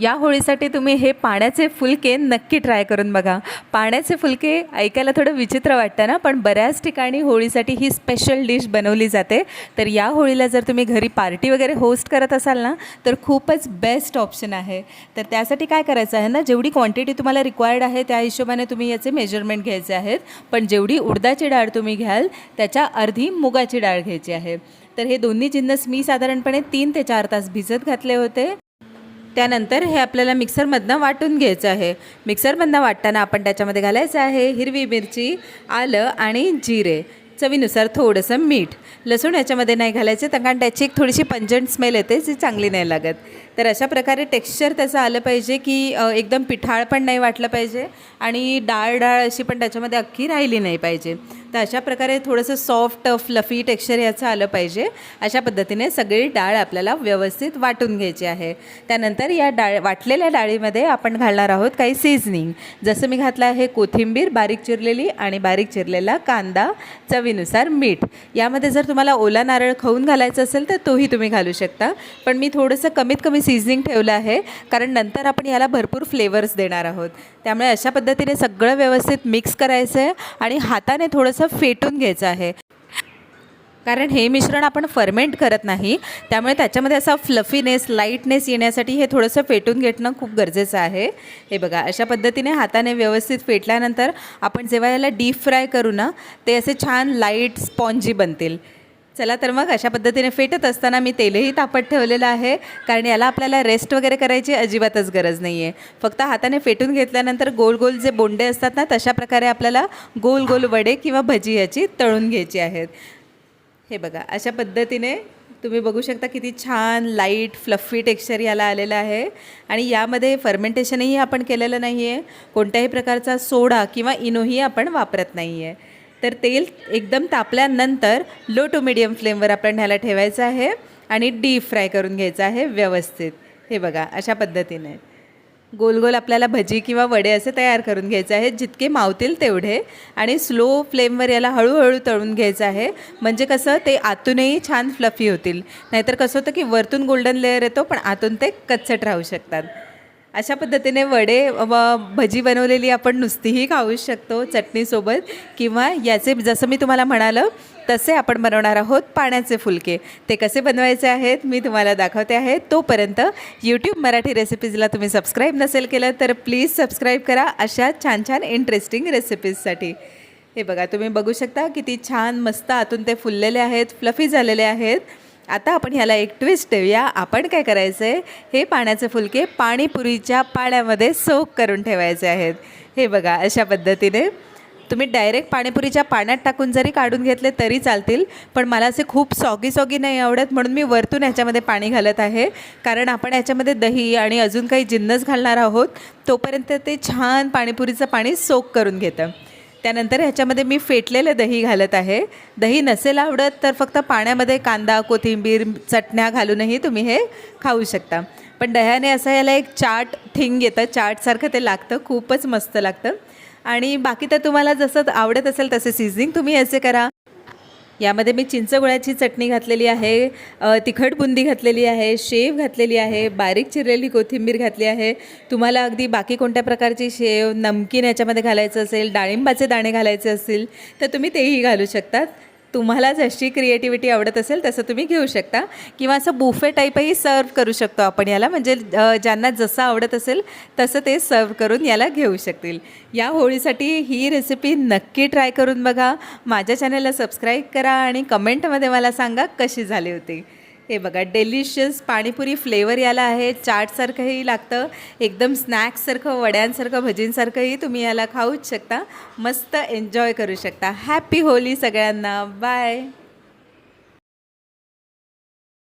या होळीसाठी तुम्ही हे पाण्याचे फुलके नक्की ट्राय करून बघा. पाण्याचे फुलके ऐकायला थोडं विचित्र वाटतं ना पण बऱ्याच ठिकाणी होळीसाठी ही स्पेशल डिश बनवली जाते. तर या होळीला जर तुम्ही घरी पार्टी वगैरे होस्ट करत असाल ना तर खूपच बेस्ट ऑप्शन आहे. तर त्यासाठी काय करायचं आहे ना जेवढी क्वांटिटी तुम्हाला रिक्वायर्ड आहे त्या हिशोबाने तुम्ही याचे मेजरमेंट घ्यायचे आहेत. पण जेवढी उडदाची डाळ तुम्ही घ्याल त्याच्या अर्धी मुगाची डाळ घ्यायची आहे. तर हे दोन्ही जिन्नस मी साधारणपणे तीन ते चार तास भिजत घातले होते. त्यानंतर हे आपल्याला मिक्सरमधनं वाटून घ्यायचं आहे. मिक्सरमधनं वाटताना आपण त्याच्यामध्ये घालायचं आहे हिरवी मिरची आलं आणि जिरे. चवीनुसार थोडंसं मीठ. लसूण याच्यामध्ये नाही घालायचं तर कारण त्याची एक थोडीशी पंजंट स्मेल येते जी चांगली नाही लागत. तर अशा प्रकारे टेक्स्चर त्याचं आलं पाहिजे की एकदम पिठाळ पण नाही वाटलं पाहिजे आणि डाळ डाळ अशी पण त्याच्यामध्ये अख्खी राहिली नाही पाहिजे. तर अशा प्रकारे थोडंसं सॉफ्ट फ्लफी टेक्स्चर याचं आलं पाहिजे. अशा पद्धतीने सगळी डाळ आपल्याला व्यवस्थित वाटून घ्यायची आहे. त्यानंतर या डाळ वाटलेल्या डाळीमध्ये आपण घालणार आहोत काही सीझनिंग जसं मी घातलं आहे कोथिंबीर बारीक चिरलेली आणि बारीक चिरलेला कांदा चवीनुसार मीठ. यामध्ये जर तुम्हाला ओला नारळ खाऊन घालायचं असेल तर तोही तुम्ही घालू शकता. पण मी थोडंसं कमीत कमी सीझनिंग ठेवलं आहे कारण नंतर आपण याला भरपूर फ्लेवर्स देणार आहोत. त्यामुळे अशा पद्धतीने सगळं व्यवस्थित मिक्स करायचं आहे आणि हाताने थोडंसं फेटून घ्यायचं आहे. कारण हे मिश्रण आपण फर्मेंट करत नाही त्यामुळे त्याच्यामध्ये असा फ्लफीनेस लाईटनेस येण्यासाठी हे थोडंसं फेटून घेणं खूप गरजेचं आहे. हे बघा अशा पद्धतीने हाताने व्यवस्थित फेटल्यानंतर आपण जेव्हा याला डीप फ्राय करू ना ते असे छान लाइट स्पॉन्जी बनतील. चला तर मग अशा पद्धतीने फेटत असताना मी तेलही तापत ठेवलेलं आहे. कारण याला आपल्याला रेस्ट वगैरे करायची अजिबातच गरज नाही आहे फक्त हाताने फेटून घेतल्यानंतर गोल गोल जे बोंडे असतात ना तशा प्रकारे आपल्याला गोल गोल वडे किंवा भजी याची तळून घ्यायची आहेत. हे बघा अशा पद्धतीने तुम्ही बघू शकता किती छान लाइट फ्लफी टेक्स्चर याला आलेलं आहे. आणि यामध्ये फर्मेंटेशनही आपण केलेलं नाही आहे कोणत्याही प्रकारचा सोडा किंवा इनोही आपण वापरत नाही आहे तर तेल एकदम तापल्यानंतर लो टू मिडियम फ्लेमवर आपण ह्याला ठेवायचं आहे आणि डीप फ्राय करून घ्यायचं आहे व्यवस्थित. हे बघा अशा पद्धतीने. गोल गोल आपल्याला भजी किंवा वडे असे तयार करून घ्यायचे आहेत जितके मावतील तेवढे. आणि स्लो फ्लेमवर याला हळूहळू तळून घ्यायचं आहे. म्हणजे कसं ते आतूनही छान फ्लफी होतील. नाहीतर कसं होतं की वरतून गोल्डन लेअर येतो पण आतून ते कच्चट राहू शकतात. अशा पद्धतीने वडे व भजी बनवलेली आपण नुसतीही खाऊ शकतो चटणीसोबत किंवा याचे जसं मी तुम्हाला म्हणालं तसे आपण बनवणार आहोत पाण्याचे फुलके. ते कसे बनवायचे आहेत मी तुम्हाला दाखवते आहे. तोपर्यंत यूट्यूब मराठी रेसिपीजला तुम्ही सबस्क्राईब नसेल केलं तर प्लीज सबस्क्राईब करा अशा छान छान इंटरेस्टिंग रेसिपीजसाठी हे बघा तुम्ही बघू शकता किती छान मस्त आतून ते फुललेले आहेत फ्लफी झालेले आहेत. आता आपण ह्याला एक ट्विस्ट देऊया. आपण काय करायचं आहे हे पाण्याचे फुलके पाणीपुरीच्या पाण्यामध्ये सोक करून ठेवायचे आहेत. हे बघा अशा पद्धतीने. तुम्ही डायरेक्ट पाणीपुरीच्या पाण्यात टाकून जरी काढून घेतले तरी चालतील पण मला असे खूप सॉगी सॉगी नाही आवडत म्हणून मी वरतून ह्याच्यामध्ये पाणी घालत आहे. कारण आपण याच्यामध्ये दही आणि अजून काही जिन्नस घालणार आहोत तोपर्यंत ते छान पाणीपुरीचं पाणी सोक करून घेतं. त्यानंतर ह्याच्यामध्ये मी फेटलेलं दही घालत आहे. दही नसेल आवडत तर फक्त पाण्यामध्ये कांदा कोथिंबीर चटण्या घालूनही तुम्ही हे खाऊ शकता. पण दह्याने असं याला एक चाट थिंग येतं. चाटसारखं ते लागतं. खूपच मस्त लागतं. आणि बाकी तर तुम्हाला जसं आवडत असेल तसे सीझनिंग तुम्ही असे करा. यामध्ये मी चिंचगुळ्याची चटणी घातलेली आहे तिखट बुंदी घातलेली आहे शेव घातलेली आहे बारीक चिरलेली कोथिंबीर घातली आहे. तुम्हाला अगदी बाकी कोणत्या प्रकारची शेव नमकीन याच्यामध्ये घालायचं असेल डाळिंबाचे दाणे घालायचे असतील तर तुम्ही तेही घालू शकतात. तुम्हाला जशी क्रिएटिव्हिटी आवडत असेल तसं तुम्ही घेऊ शकता. किंवा असं बुफे टाईपही सर्व करू शकतो आपण याला. म्हणजे ज्यांना जसं आवडत असेल तसं ते सर्व करून याला घेऊ शकतील. या होळीसाठी ही रेसिपी नक्की ट्राय करून बघा. माझ्या चॅनलला सबस्क्राईब करा आणि कमेंटमध्ये मला सांगा कशी झाली होती. हे बघा डेलिशियस पाणीपुरी फ्लेवर याला आहे. चाटसारखंही लागतं. एकदम स्नॅक्ससारखं वड्यांसारखं भजींसारखंही तुम्ही याला खाऊच शकता. मस्त एन्जॉय करू शकता. हॅपी होली सगळ्यांना. बाय